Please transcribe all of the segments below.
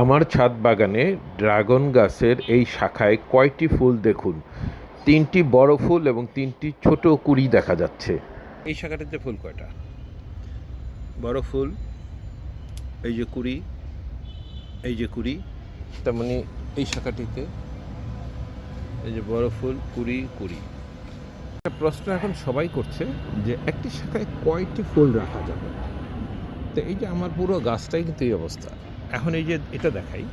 আমার ছাদ বাগানে ড্রাগন গাছের এই শাখায় কয়টি ফুল দেখুন? তিনটি বড় ফুল এবং তিনটি ছোট কুড়ি দেখা যাচ্ছে। এই শাখাটাতে ফুল কয়টা? বড় ফুল, এই যে কুড়ি, এই যে কুড়ি, তার মানে এই শাখাটিতে এই যে বড় ফুল, কুড়ি কুড়ি। প্রশ্ন এখন সবাই করছে যে একটি শাখায় কয়টি ফুল রাখা যাবে? তো এই যে আমার পুরো গাছটাই কিন্তু এই অবস্থা। এখন এই যে এটা দেখাই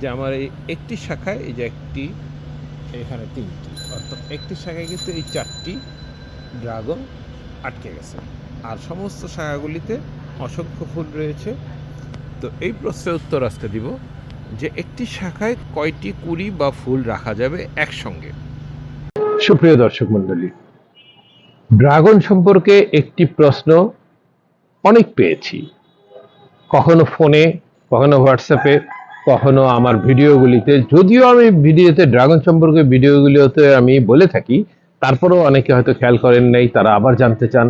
যে আমার এই একটি শাখায় এই যে একটি, এখানে তিনটি, অর্থাৎ একটি শাখায় কিন্তু এই চারটি ড্রাগন আটকে গেছে। আর সমস্ত শাখাগুলিতে অসংখ্য ফুল রয়েছে। তো এই প্রশ্নের উত্তর আজকে দিব যে একটি শাখায় কয়টি কুড়ি বা ফুল রাখা যাবে একসঙ্গে? সুপ্রিয় দর্শক মন্ডলী ড্রাগন সম্পর্কে একটি প্রশ্ন অনেক পেয়েছি। কখনো ফোনে কখনো হোয়াটসঅ্যাপে কখনো আমার ভিডিওগুলিতে, যদিও আমি ভিডিওতে ড্রাগন সম্পর্কে ভিডিওগুলিতে আমি বলে থাকি, তারপরেও অনেকে হয়তো খেয়াল করেন নাই, তারা আবার জানতে চান।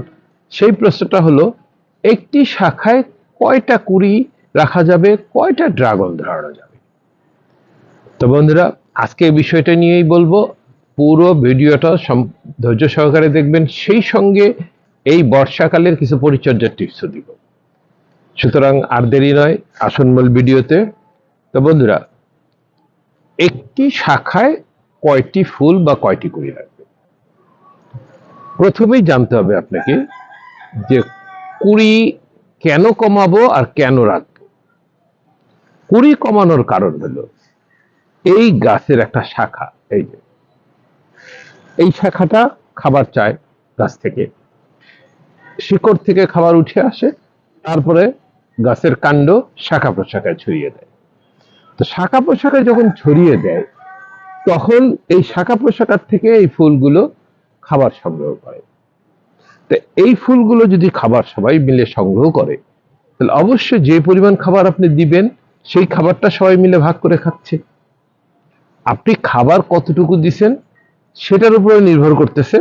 সেই প্রশ্নটা হলো, একটি শাখায় কয়টা কুড়ি রাখা যাবে, কয়টা ড্রাগন ধরানো যাবে? তো বন্ধুরা, আজকে এই বিষয়টা নিয়েই বলব, পুরো ভিডিওটা ধৈর্য সহকারে দেখবেন, সেই সঙ্গে এই বর্ষাকালের কিছু পরিচর্যার টিপসও দিব। সুতরাং আর দেরি নয় আসন মূল ভিডিওতে। তো বন্ধুরা, একটি শাখায় কয়টি ফুল বা কয়টি কুড়ি রাখবে প্রথমেই জানতে হবে আপনাকে যে কুড়ি কেন কমাবো আর কেন রাখব। কুড়ি কমানোর কারণ হলো, এই গাছের একটা শাখা, এই যে, এই শাখাটা খাবার চায় গাছ থেকে। শিকড় থেকে খাবার উঠে আসে, তারপরে গাছের কাণ্ড শাখা প্রশাখায় ছড়িয়ে দেয়। তো শাখা প্রশাখায় যখন ছড়িয়ে দেয়, তখন এই শাখা প্রশাখার থেকে এই ফুলগুলো খাবার সংগ্রহ করে। তো এই ফুলগুলো যদি খাবার সবাই মিলে সংগ্রহ করে, তাহলে অবশ্যই যে পরিমাণ খাবার আপনি দিবেন, সেই খাবারটা সবাই মিলে ভাগ করে খাচ্ছে। আপনি খাবার কতটুকু দিছেন, সেটার উপরে নির্ভর করতেছে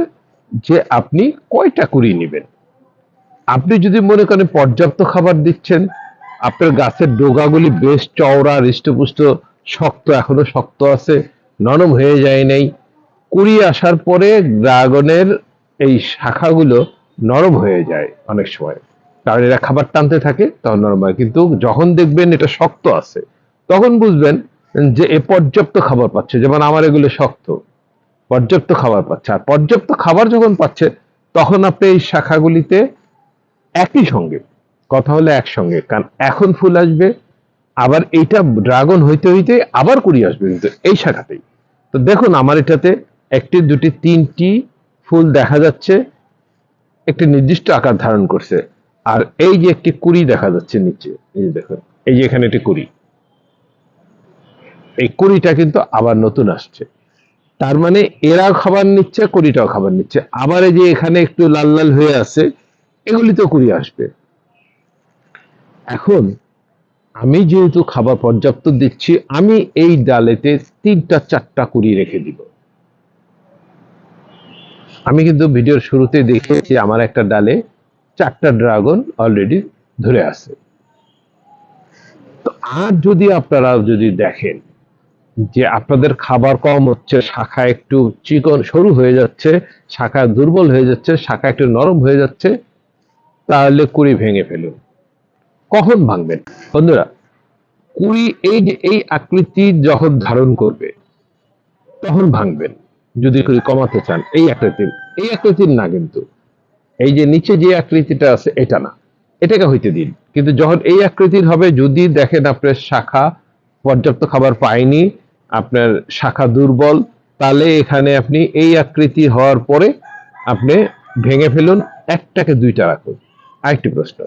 যে আপনি কয়টা কুড়ি নেবেন। আপনি যদি মনে করেন পর্যাপ্ত খাবার দিচ্ছেন, আপনার গাছের ডোগাগুলি বেশ চওড়া, হৃষ্টপুষ্ট, শক্ত, এখনও শক্ত আছে, নরম হয়ে যায় নাই। কুড়ি আসার পরে ড্রাগনের এই শাখাগুলো নরম হয়ে যায় অনেক সময়। কারণ এরা খাবার টানতে থাকে, তখন নরম হয়। কিন্তু যখন দেখবেন এটা শক্ত আছে, তখন বুঝবেন যে এ পর্যাপ্ত খাবার পাচ্ছে। যেমন আমার এগুলো শক্ত, পর্যাপ্ত খাবার পাচ্ছে। আর পর্যাপ্ত খাবার যখন পাচ্ছে, তখন আপনি এই শাখাগুলিতে একই সঙ্গে। কথা হলো একসঙ্গে, কারণ এখন ফুল আসবে, আবার এইটা ড্রাগন হইতে হইতে আবার কুড়ি আসবে, কিন্তু এই শাখাতেই তো দেখুন আমার এটাতে একটি, দুটি, তিনটি ফুল দেখা যাচ্ছে, একটি নির্দিষ্ট আকার ধারণ করছে, আর এই যে একটি কুড়ি দেখা যাচ্ছে নিচে, এই যে দেখুন, এই যে এখানে একটি কুড়ি। এই কুড়িটা কিন্তু আবার নতুন আসছে। তার মানে এরা খাবার নিচ্ছে, কুড়িটাও খাবার নিচ্ছে। আবার এই যে এখানে একটু লাল লাল হয়ে আছে এগুলিতেও কুড়ি আসবে। এখন আমি যেহেতু খাবার পর্যাপ্ত দিচ্ছি, আমি এই ডালেতে তিনটা, চারটা কুড়ি রেখে দিব। আমি কিন্তু ভিডিওর শুরুতে দেখেছি আমার একটা ডালে চারটা ড্রাগন অলরেডি ধরে আছে। তো আর যদি আপনারা যদি দেখেন যে আপনাদের খাবার কম হচ্ছে, শাখা একটু চিকন, সরু হয়ে যাচ্ছে, শাখা দুর্বল হয়ে যাচ্ছে, শাখা একটু নরম হয়ে যাচ্ছে তাহলে কুড়ি ভেঙে ফেলুন। কখন ভাঙবেন? বন্ধুরা, কুড়ি এই যে এই আকৃতি যখন ধারণ করবে, তখন ভাঙবেন। যদি কুড়ি কমাতে চান, এই আকৃতির এই আকৃতির না কিন্তু। এই যে নিচে যে আকৃতিটা আছে, এটা না। এটাকে হইতে দিন। কিন্তু যখন এই আকৃতির হবে, যদি দেখেন আপনার শাখা পর্যাপ্ত খাবার পায়নি, আপনার শাখা দুর্বল, তাহলে এখানে আপনি এই আকৃতি হওয়ার পরে আপনি ভেঙে ফেলুন, একটাকে দুইটা রাখুন। আরেকটি প্রশ্ন।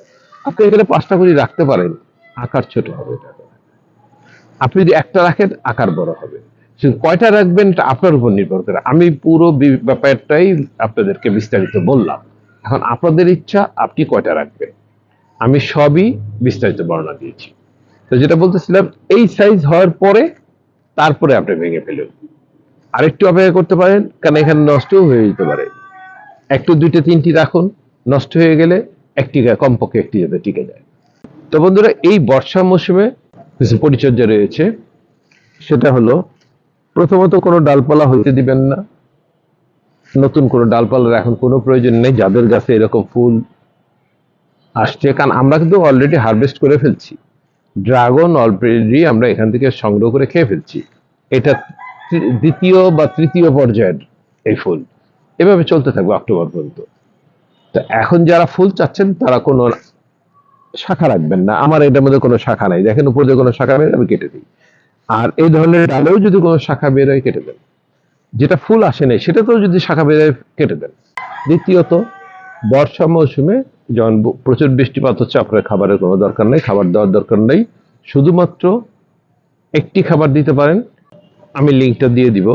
আপনি এখানে পাঁচটা করে রাখতে পারেন, আকার ছোট হবে আপনি যদি একটা রাখেন, আকার বড় হবে। কয়টা রাখবেন, এটা আপনার উপর নির্ভর করে। আমি পুরো ব্যাপারটাই আপনাদেরকে বিস্তারিত বললাম। এখন আপনাদের ইচ্ছা, আপনি কয়টা রাখবেন? আমি সবই বিস্তারিত বর্ণনা দিয়েছি। তো যেটা বলতেছিলাম, এই সাইজ হওয়ার পরে তারপরে আপনি ভেঙে ফেলুন। আরেকটু অপেক্ষা করতে পারেন, কারণ এখানে নষ্টও হয়ে যেতে পারে। একটু, দুইটা, তিনটি রাখুন, নষ্ট হয়ে গেলে একটি কমপক্ষে একটি যাতে টিকে যায়। তো বন্ধুরা, এই বর্ষা মৌসুমে কিছু পরিচর্যা রয়েছে। সেটা হলো, প্রথমত কোনো ডালপালা হইতে দিবেন না। নতুন কোনো ডালপালার এখন কোনো প্রয়োজন নেই, যাদের গাছে এরকম ফুল আসছে। কারণ আমরা কিন্তু অলরেডি হারভেস্ট করে ফেলছি। ড্রাগন অলরেডি আমরা এখান থেকে সংগ্রহ করে খেয়ে ফেলছি। এটা দ্বিতীয় বা তৃতীয় পর্যায়ের এই ফুল। এভাবে চলতে থাকবে অক্টোবর পর্যন্ত। তো এখন যারা ফুল চাচ্ছেন, তারা কোনো শাখা রাখবেন না। আমার এটার মধ্যে কোনো শাখা নাই। দেখেন, উপর দিয়ে কোনো শাখা বের আমি কেটে দিই। আর এই ধরনের ডালেও যদি কোনো শাখা বের হয়, কেটে দেন। যেটা ফুল আসে নাই, সেটাতেও যদি শাখা বের হয়, কেটে দেন। দ্বিতীয়ত, বর্ষা মৌসুমে যখন প্রচুর বৃষ্টিপাত হচ্ছে, আপনার খাবারের কোনো দরকার নেই, খাবার দেওয়ার দরকার নেই। শুধুমাত্র একটি খাবার দিতে পারেন। আমি লিঙ্কটা দিয়ে দিব।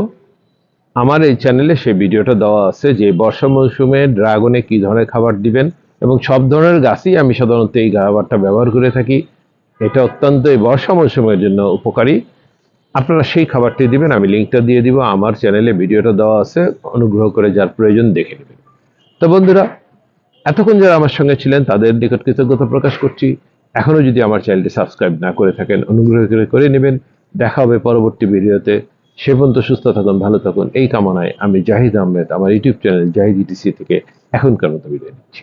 আমার এই চ্যানেলে সেই ভিডিওটা দেওয়া আছে যে বর্ষা মৌসুমে ড্রাগনে কি ধরনের খাবার দিবেন এবং সব ধরনের গাছই আমি সাধারণত এই খাবারটা ব্যবহার করে থাকি। এটা অত্যন্ত এই বর্ষা মৌসুমের জন্য উপকারী। আপনারা সেই খাবারটি দিবেন, আমি লিঙ্কটা দিয়ে দিব, আমার চ্যানেলে ভিডিওটা দেওয়া আছে, অনুগ্রহ করে যার প্রয়োজন দেখে নেবেন। তো বন্ধুরা, এতক্ষণ যারা আমার সঙ্গে ছিলেন, তাদের নিকট কৃতজ্ঞতা প্রকাশ করছি। এখনও যদি আমার চ্যানেলটি সাবস্ক্রাইব না করে থাকেন, অনুগ্রহ করে করে নেবেন। দেখা হবে পরবর্তী ভিডিওতে। সে পর্যন্ত সুস্থ থাকুন, ভালো থাকুন। এই কামনায় আমি জাহিদ আহমেদ, আমার ইউটিউব চ্যানেল জাহিদ ইটিসি থেকে এখনকার মতো বিদায় নিচ্ছি।